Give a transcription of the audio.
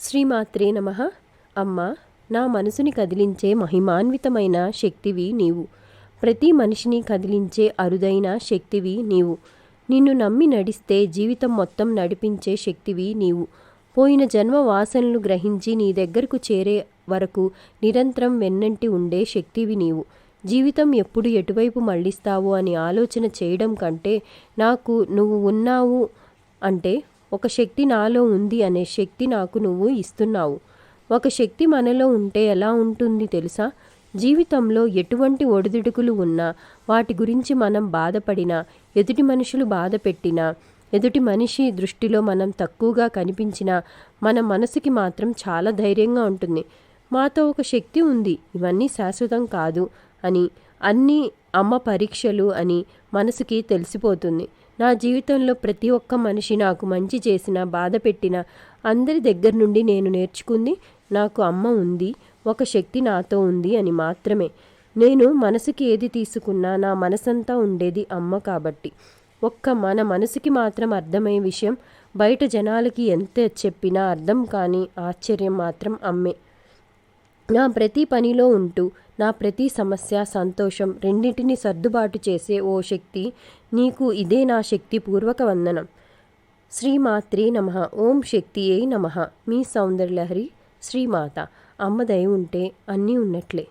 శ్రీమాత్రే నమ. అమ్మ నా మనసుని కదిలించే మహిమాన్వితమైన శక్తివి నీవు. ప్రతి మనిషిని కదిలించే అరుదైన శక్తివి నీవు. నిన్ను నమ్మి నడిస్తే జీవితం మొత్తం నడిపించే శక్తివి నీవు. పోయిన జన్మ వాసనలు గ్రహించి నీ దగ్గరకు చేరే వరకు నిరంతరం వెన్నంటి ఉండే శక్తివి నీవు. జీవితం ఎప్పుడు ఎటువైపు మళ్ళిస్తావు అని ఆలోచన చేయడం కంటే నాకు నువ్వు ఉన్నావు అంటే ఒక శక్తి నాలో ఉంది అనే శక్తి నాకు నువ్వు ఇస్తున్నావు. ఒక శక్తి మనలో ఉంటే ఎలా ఉంటుంది తెలుసా? జీవితంలో ఎటువంటి ఒడిదుడుకులు ఉన్నా వాటి గురించి మనం బాధపడినా ఎదుటి మనుషులు బాధ పెట్టినా ఎదుటి మనిషి దృష్టిలో మనం తక్కువగా కనిపించినా మన మనసుకి మాత్రం చాలా ధైర్యంగా ఉంటుంది. మాతో ఒక శక్తి ఉంది ఇవన్నీ శాశ్వతం కాదు అని అన్నీ అమ్మ పరీక్షలు అని మనసుకి తెలిసిపోతుంది. నా జీవితంలో ప్రతి ఒక్క మనిషి నాకు మంచి చేసిన బాధ పెట్టిన అందరి దగ్గర నుండి నేను నేర్చుకుంది నాకు అమ్మ ఉంది ఒక శక్తి నాతో ఉంది అని మాత్రమే. నేను మనసుకి ఏది తీసుకున్నా నా మనసంతా ఉండేది అమ్మ కాబట్టి. ఒక్క మన మనసుకి మాత్రం అర్థమయ్యే విషయం బయట జనాలకి ఎంత చెప్పినా అర్థం కానీ ఆశ్చర్యం మాత్రం అమ్మే. నా ప్రతి పనిలో ఉంటూ నా ప్రతి సమస్య సంతోషం రెండింటిని సర్దుబాటు చేసే ఓ శక్తి నీకు ఇదే నా శక్తి పూర్వక వందనం. శ్రీమాత్రే నమ. ఓం శక్తియే నమ. మీ సౌందర్యలహరి శ్రీమాత. అమ్మ దయ ఉంటే అన్నీ ఉన్నట్లే.